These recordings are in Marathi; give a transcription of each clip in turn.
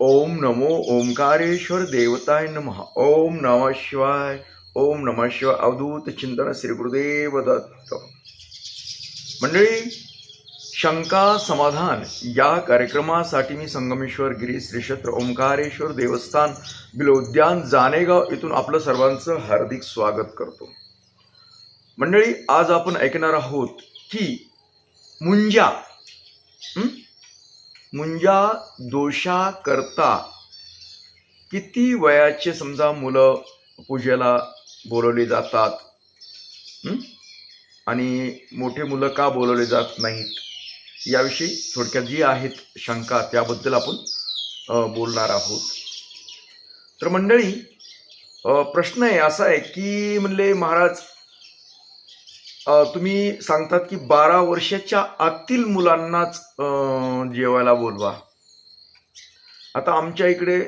ओम नमो ओंकारेश्वर देवताय नमः। ओम नमः शिवाय। ओम नमः शिवाय। अवधूत चिंतन श्री गुरुदेव दत्त। मंडळी शंका समाधान या कार्यक्रमासाठी मी संगमेश्वर गिरी श्रीक्षेत्र ओंकारेश्वर देवस्थान बिलोद्यान जानेगाव इथून आपलं सर्वांचं हार्दिक स्वागत करतो. मंडळी आज आपण ऐकणार आहोत की मुंजा मुंजा दोषा करता. किती वयाचे समजा मुलं पूजेला बोलवली जातात? आणि मोठे मुलं का बोलवले जात नाहीत? याविषयी थोडक्यात जी आहेत शंका त्याबद्दल आपण बोलणार आहोत. तर मंडळी प्रश्न आहे असा आहे की म्हणले महाराज तुम्ही सांगतात की बारा वर्षाच्या आतील मुलांनाच जेवायला बोलवा. आता आमच्या इकडे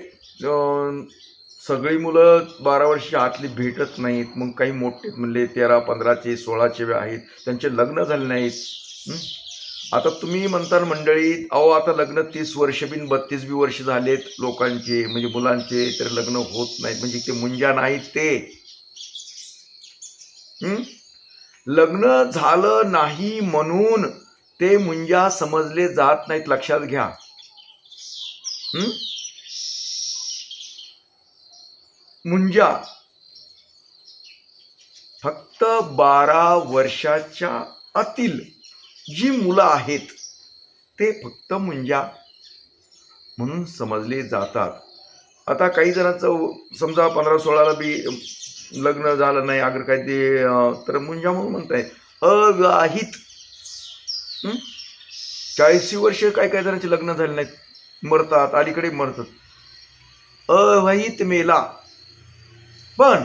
सगळी मुलं बारा वर्षाच्या आतली भेटत नाहीत. मग काही मोठे म्हणले तेरा पंधराचे सोळाचे आहेत. त्यांचे लग्न झाले नाहीत. आता तुम्ही म्हणता मंडळीत अहो आता लग्न तीस वर्ष बिन बत्तीस बी वर्ष झालेत लोकांचे म्हणजे मुलांचे तर लग्न होत नाहीत. म्हणजे ते मुंजा नाहीत ते. लग्न झालं नाही म्हणून ते मुंजा समजले जात नाहीत. लक्षात घ्या. मुंजा फक्त बारा वर्षाच्या आतील जी मुलं आहेत ते फक्त मुंजा म्हणून समजले जातात. आता काही जणांचं समजा पंधरा सोळाला बी लग्न झालं नाही अगर काय ते तर मुंजा म्हणून म्हणताय अविवाहित हं? वर्ष काय काय जणांचे लग्न झाले नाहीत मरतात अलीकडे मरतात. अविवाहित मेला. पण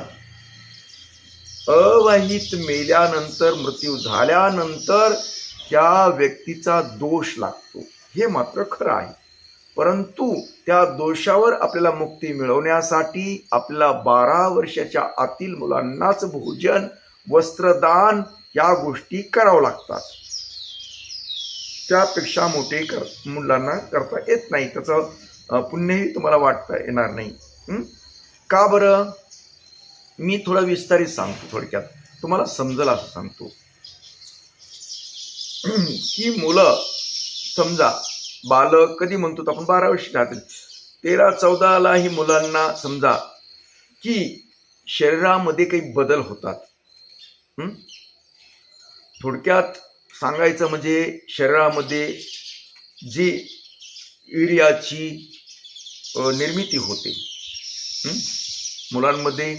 अविवाहित मेल्यानंतर मृत्यू झाल्यानंतर त्या व्यक्तीचा दोष लागतो. हे मात्र खरं आहे. परंतु त्या दोषावर आपल्याला मुक्ती मिळवण्यासाठी आपल्याला बारा वर्षाच्या आतील मुलांनाच भोजन वस्त्रदान या गोष्टी करावं लागतात. त्यापेक्षा मोठे कर मुलांना करता येत नाही. त्याचं पुण्यही तुम्हाला वाटता येणार नाही. का बरं? मी थोडा विस्तारित सांगतो थोडक्यात. तुम्हाला समजल असं सांगतो. की मुलं समजा बालक कधी म्हणतो आपण बारा वर्षी राहतील तेरा चौदालाही मुलांना समजा की शरीरामध्ये काही बदल होतात. थोडक्यात सांगायचं म्हणजे शरीरामध्ये जी युरियाची निर्मिती होते. मुलांमध्ये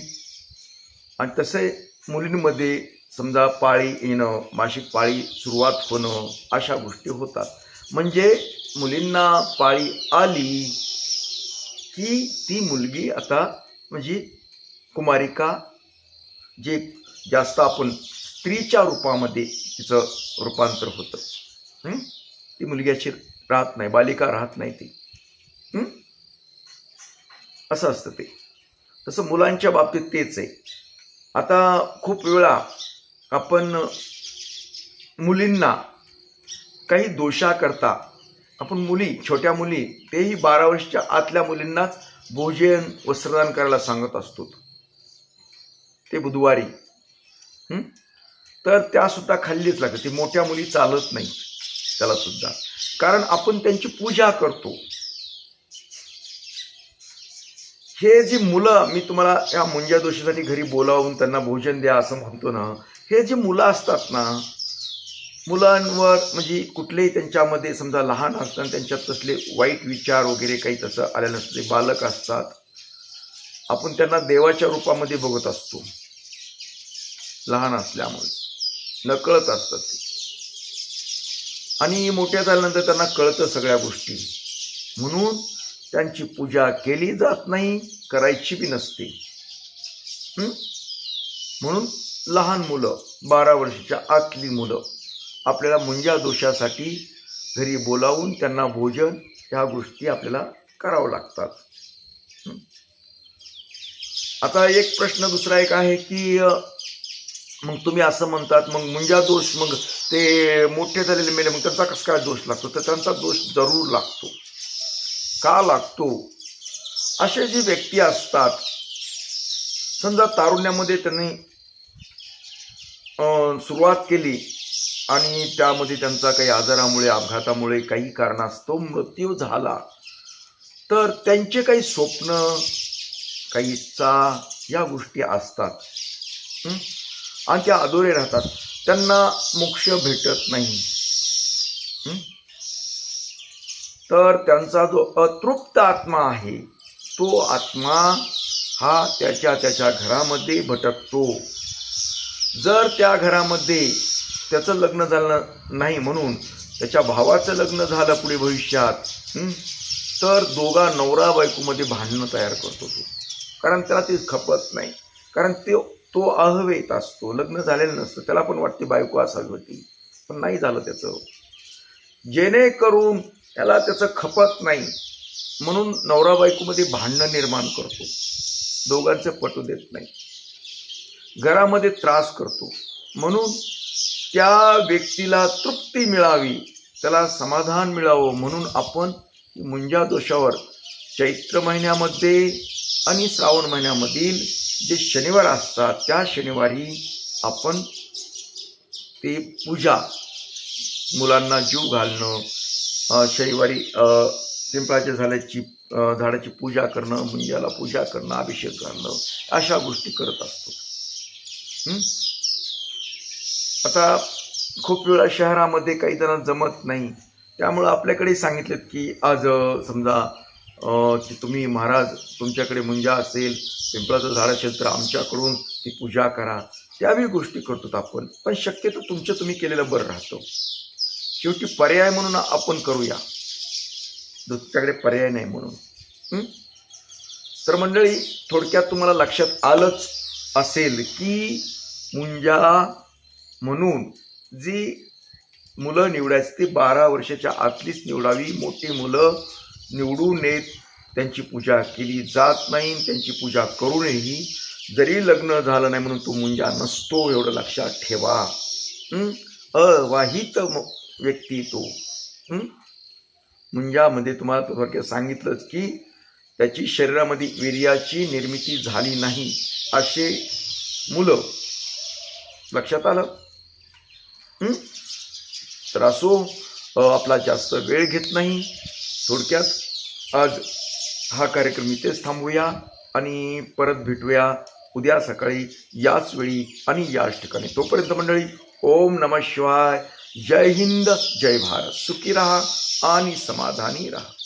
आणि तसे मुलींमध्ये समजा पाळी येणं मासिक पाळी सुरुवात होणं अशा गोष्टी होतात. म्हणजे मुलींना पाळी आली की ती मुलगी आता म्हणजे कुमारिका जे जास्त आपण स्त्रीच्या रूपामध्ये तिचं रूपांतर होतं. ती मुलगी अशी राहत नाही बालिका राहत नाही ती. असं असतं ते. तसं मुलांच्या बाबतीत तेच आहे. आता खूप वेळा आपण मुलींना काही दोषा करता आपण मुली छोट्या मुली तेही बारा वर्षाच्या आतल्या मुलींनाच भोजन वस्त्रदान करायला सांगत असतो. ते बुधवारी. तर त्यासुद्धा खाल्लीच लागते. ती मोठ्या मुली चालत नाही. त्याला सुद्धा. कारण आपण त्यांची पूजा करतो. हे जी मुलं मी तुम्हाला या मुंजा दोषीसाठी घरी बोलावून त्यांना भोजन द्या असं म्हणतो ना हे जे मुलं असतात ना मुलांवर म्हणजे कुठलेही त्यांच्यामध्ये समजा लहान असताना त्यांच्यात तसले वाईट विचार वगैरे काही तसं आले नसते. बालक असतात. आपण त्यांना देवाच्या रूपामध्ये बघत असतो. लहान असल्यामुळे. नकळत असतात ते. आणि मोठ्या झाल्यानंतर त्यांना कळतं सगळ्या गोष्टी. म्हणून त्यांची पूजा केली जात नाही करायची बी नसते. म्हणून लहान मुलं बारा वर्षाच्या आतली मुलं आपल्याला मुंजा दोषासाठी घरी बोलावून त्यांना भोजन ह्या गोष्टी आपल्याला करावं लागतात. आता एक प्रश्न दुसरा एक आहे की मग तुम्ही असं म्हणतात मग मुंजा दोष मग ते मोठे झालेले मेले मग त्यांचा कसं काय दोष लागतो? तर त्यांचा दोष जरूर लागतो. का लागतो? असे जे व्यक्ती असतात समजा तारुण्यामध्ये त्यांनी सुरुवात केली आणि त्यामध्ये त्यांचा काही आजारामुळे अपघातामुळे काही कारणास्तव मृत्यू झाला. तर त्यांचे काही स्वप्न काही इच्छा या गोष्टी असतात. आणि त्या अधुरे राहतात. त्यांना मोक्ष भेटत नाही. तर त्यांचा जो अतृप्त आत्मा आहे तो आत्मा हा त्याच्या त्याच्या घरामध्ये भटकतो. जर त्या घरामध्ये त्याचं लग्न झालं नाही म्हणून त्याच्या भावाचं लग्न झालं पुढे भविष्यात तर दोघा नवरा बायकोमध्ये भांडणं तयार करतो तो. कारण त्याला ते खपत नाही. कारण ते तो अहवेत असतो. लग्न झालेलं नसतं. त्याला पण वाटते बायको असावी होती. पण नाही झालं त्याचं. जेणेकरून त्याला त्याचं खपत नाही. म्हणून नवरा बायकोमध्ये भांडणं निर्माण करतो. दोघांचं पटू देत नाही. घरामध्ये त्रास करतो. म्हणून त्या व्यक्तीला तृप्ती मिळावी त्याला समाधान मिळावं म्हणून आपण मुंजा दोषावर चैत्र महिन्यामध्ये आणि श्रावण महिन्यामधील जे शनिवार असतात त्या शनिवारी आपण ते पूजा मुलांना जीव घालणं शनिवारी पिंपळाच्या झाडाची झाडाची पूजा करणं मुंजाला पूजा करणं अभिषेक करणं अशा गोष्टी करत असतो. आता खूप वेळा शहरामध्ये काही जणांना जमत नाही. त्यामुळं आपल्याकडे सांगितलेत की आज समजा की तुम्ही महाराज तुमच्याकडे मुंजा असेल पिंपळाचं झाड असेल तर आमच्याकडून ती पूजा करा. त्याही गोष्टी करतो आपण. पण शक्यतो तुमचं तुम्ही केलेलं बरं राहतं. शेवटी पर्याय म्हणून आपण करूया. तुमच्याकडे पर्याय नाही म्हणून. तर मंडळी थोडक्यात तुम्हाला लक्षात आलंच असेल की मुंजा म्हणून जी मुलं निवडायची ती बारा वर्षाच्या आतलीच निवडावी. मोठी मुलं निवडू नयेत त्यांची पूजा केली जात नाही त्यांची पूजा करू नयेही. जरी लग्न झालं नाही म्हणून तो मुंजा नसतो एवढं लक्षात ठेवा. अवाहित व्यक्ती तो. मुंजामध्ये तुम्हाला तो थोडक्यात सांगितलंच की त्याची शरीरामध्ये वीर्याची निर्मिती झाली नाही. असे मुलं लक्षात आलं? तर असो आपला जास्त वेळ घेत नाही. थोडक्यात आज हा कार्यक्रम इथेच थांबूया आणि परत भेटूया उद्या सकाळी याच वेळी आणि याच ठिकाणी. तोपर्यंत मंडळी ओम नम शिवाय. जय हिंद जय भारत. सुखी राहा आणि समाधानी राहा.